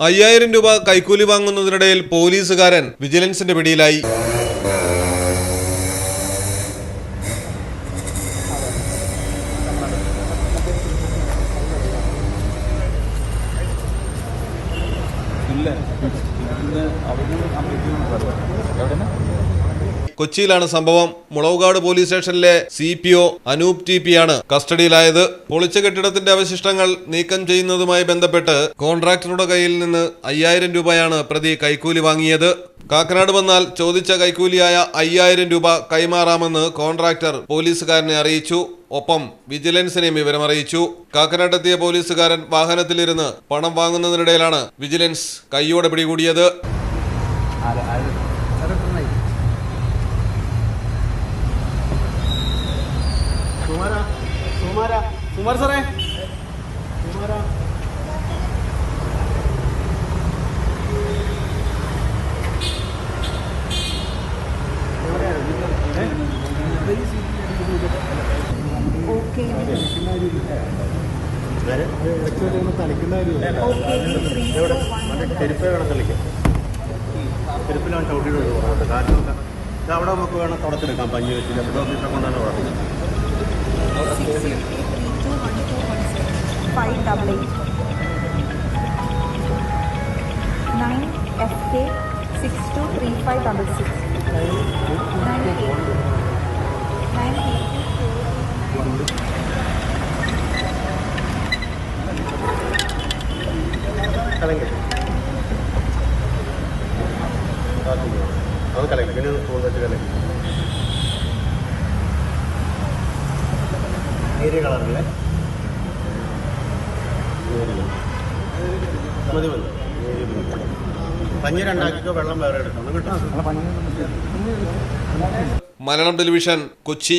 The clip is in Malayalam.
അയ്യായിരം രൂപ കൈക്കൂലി വാങ്ങുന്നതിനിടയിൽ പോലീസുകാരൻ വിജിലൻസിന്റെ പിടിയിലായി. ഇല്ല. ഇന്ന് അവിടെ എവിടെയാണ് കൊച്ചിയിലാണ് സംഭവം. മുളവുകാട് പോലീസ് സ്റ്റേഷനിലെ C P O Anoop T P ആണ് കസ്റ്റഡിയിലായത്. പൊളിച്ച കെട്ടിടത്തിന്റെ അവശിഷ്ടങ്ങൾ നീക്കം ചെയ്യുന്നതുമായി ബന്ധപ്പെട്ട് കോൺട്രാക്ടറുടെ കയ്യിൽ നിന്ന് അയ്യായിരം രൂപയാണ് പ്രതി കൈക്കൂലി വാങ്ങിയത്. കാക്കനാട് വന്നാൽ ചോദിച്ച കൈക്കൂലിയായ അയ്യായിരം രൂപ കൈമാറാമെന്ന് കോൺട്രാക്ടർ പോലീസുകാരനെ അറിയിച്ചു. ഒപ്പം വിജിലൻസിനെയും വിവരം അറിയിച്ചു. കാക്കനാട്ടെത്തിയ പോലീസുകാരൻ വാഹനത്തിലിരുന്ന് പണം വാങ്ങുന്നതിനിടയിലാണ് വിജിലൻസ് കൈയോടെ പിടികൂടിയത്. സുമാർ സാറേ. ഓക്കെ. ചെരുപ്പ് അവിടെ നമുക്ക് വേണം തുടച്ചെടുക്കാം പഞ്ഞി വെച്ചിട്ട് കൊണ്ടാണ് പറഞ്ഞത് five double eight nine FK six two three five double six nine nine Kalaignar. அது கலைஞர். என்ன தோணுச்சு கலைஞர். நேரிய கலரில் മതി മതി. പഞ്ഞി വെള്ളം മലയാളം ടെലിവിഷൻ കൊച്ചി